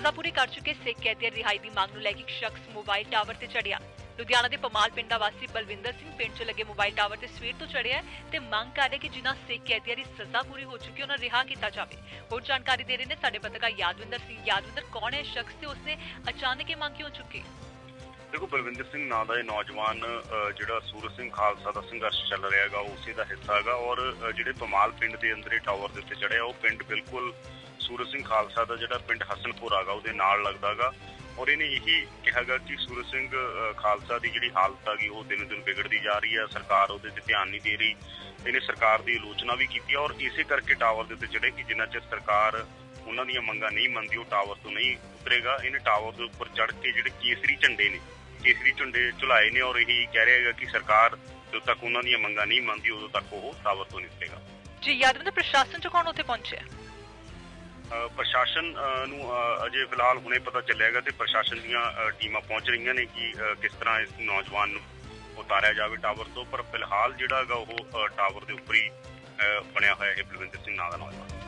ਸਜ਼ਾ ਪੂਰੀ ਕਰ ਚੁੱਕੇ ਸਿੱਖ ਕੈਦੀਆਂ ਰਿਹਾਈ ਦੀ ਮੰਗ ਨੂੰ ਲੈ ਕੇ ਇੱਕ ਸ਼ਖਸ ਮੋਬਾਈਲ ਟਾਵਰ ਤੇ ਚੜਿਆ। ਲੁਧਿਆਣਾ ਦੇ ਪਮਾਲ ਪਿੰਡਾ ਵਾਸੀ ਬਲਵਿੰਦਰ ਸਿੰਘ ਪਿੰਡ 'ਚ ਲੱਗੇ ਮੋਬਾਈਲ ਟਾਵਰ ਤੇ ਸਵੇਰ ਤੋਂ ਚੜਿਆ ਤੇ ਮੰਗ ਕਰ ਰਿਹਾ ਕਿ ਜਿਨ੍ਹਾਂ ਸਿੱਖ ਕੈਦੀਆਂ ਦੀ ਸਜ਼ਾ ਪੂਰੀ ਹੋ ਚੁੱਕੀ ਉਹਨਾਂ ਰਿਹਾ ਕੀਤਾ ਜਾਵੇ। ਹੋਰ ਜਾਣਕਾਰੀ ਦੇ ਰਹੇ ਨੇ ਸਾਡੇ ਪੱਤਰਕਾਰ ਯਾਦਵਿੰਦਰ ਸਿੰਘ। ਯਾਦਵਿੰਦਰ, ਕੌਣ ਹੈ ਸ਼ਖਸ ਤੇ ਉਸਨੇ ਅਚਾਨਕ ਇਹ ਮੰਗ ਕਿਉਂ ਚੁੱਕੀ? ਦੇਖੋ, ਬਲਵਿੰਦਰ ਸਿੰਘ ਨਾਂ ਦਾ ਇਹ ਨੌਜਵਾਨ ਜਿਹੜਾ ਸੂਰਜ ਸਿੰਘ ਖਾਲਸਾ ਦਾ ਸੰਘਰਸ਼ ਚੱਲ ਰਿਹਾ ਹੈਗਾ ਉਸੇ ਦਾ ਹਿੱਸਾ ਹੈਗਾ ਔਰ ਜਿਹੜੇ ਪਮਾਲ ਪਿੰਡ ਦੇ ਅੰਦਰ ਟਾਵਰ ਦੇ ਉੱਤੇ ਚੜਿਆ, ਉਹ ਪਿੰਡ ਬਿਲਕੁਲ ਸੂਰਜ ਸਿੰਘ ਖਾਲਸਾ ਦਾ ਜਿਹੜਾ ਪਿੰਡ ਹਸਨਪੁਰ ਹੈਗਾ ਉਹਦੇ ਨਾਲ ਲੱਗਦਾਗਾ। ਔਰ ਇਹਨੇ ਇਹੀ ਕਿਹਾਗਾ ਕਿ ਸੂਰਜ ਸਿੰਘ ਖਾਲਸਾ ਦੀ ਜਿਹੜੀ ਹਾਲਤ ਹੈਗੀ ਉਹ ਦਿਨ ਦਿਨ ਵਿਗੜਦੀ ਜਾ ਰਹੀ ਹੈ। ਸਰਕਾਰ ਉਹਦੇ ਤੇ ਧਿਆਨ ਨਹੀਂ ਦੇ ਰਹੀ। ਇਹਨੇ ਸਰਕਾਰ ਦੀ ਆਲੋਚਨਾ ਵੀ ਕੀਤੀ ਔਰ ਇਸੇ ਕਰਕੇ ਟਾਵਰ ਦੇ ਉੱਤੇ ਚੜੇ ਕਿ ਜਿੰਨਾ ਚਿਰ ਸਰਕਾਰ ਉਹਨਾਂ ਦੀਆਂ ਮੰਗਾਂ ਨਹੀਂ ਮੰਨਦੀ, ਉਹ ਟਾਵਰ ਤੋਂ ਨਹੀਂ ਉਤਰੇਗਾ। ਇਹਨੇ ਟਾਵਰ ਦੇ ਉੱਪਰ ਚੜ ਕੇ ਜਿਹੜੇ ਕੇਸਰੀ ਝੰਡੇ ਨੇ, ਕੇਸਰੀ ਝੰਡੇ ਝੁਲਾਏ ਨੇ ਔਰ ਇਹੀ ਕਹਿ ਰਿਹਾ ਹੈਗਾ ਕਿ ਸਰਕਾਰ ਜਦੋਂ ਤੱਕ ਉਹਨਾਂ ਦੀਆਂ ਮੰਗਾਂ ਨਹੀਂ ਮੰਨਦੀ, ਉਦੋਂ ਤੱਕ ਉਹ ਟਾਵਰ ਤੋਂ ਨਹੀਂ ਉਤਰੇਗਾ। ਜੀ, ਯਾਦਵਿੰਦਰ, ਪ੍ਰਸ਼ਾਸਨ 'ਚ ਕੌਣ ਉੱਥੇ ਪਹੁੰਚਿਆ? ਪ੍ਰਸ਼ਾਸਨ ਨੂੰ ਅਜੇ ਫਿਲਹਾਲ ਹੁਣੇ ਪਤਾ ਚੱਲਿਆਗਾ ਤੇ ਪ੍ਰਸ਼ਾਸਨ ਦੀਆਂ ਟੀਮਾਂ ਪਹੁੰਚ ਰਹੀਆਂ ਨੇ ਕਿ ਕਿਸ ਤਰ੍ਹਾਂ ਇਸ ਨੌਜਵਾਨ ਨੂੰ ਉਤਾਰਿਆ ਜਾਵੇ ਟਾਵਰ ਤੋਂ, ਪਰ ਫਿਲਹਾਲ ਜਿਹੜਾ ਹੈਗਾ ਉਹ ਟਾਵਰ ਦੇ ਉੱਪਰ ਹੀ ਬਣਿਆ ਹੋਇਆ ਹੈ ਬਲਵਿੰਦਰ ਸਿੰਘ ਨਾਂ ਦਾ ਨੌਜਵਾਨ।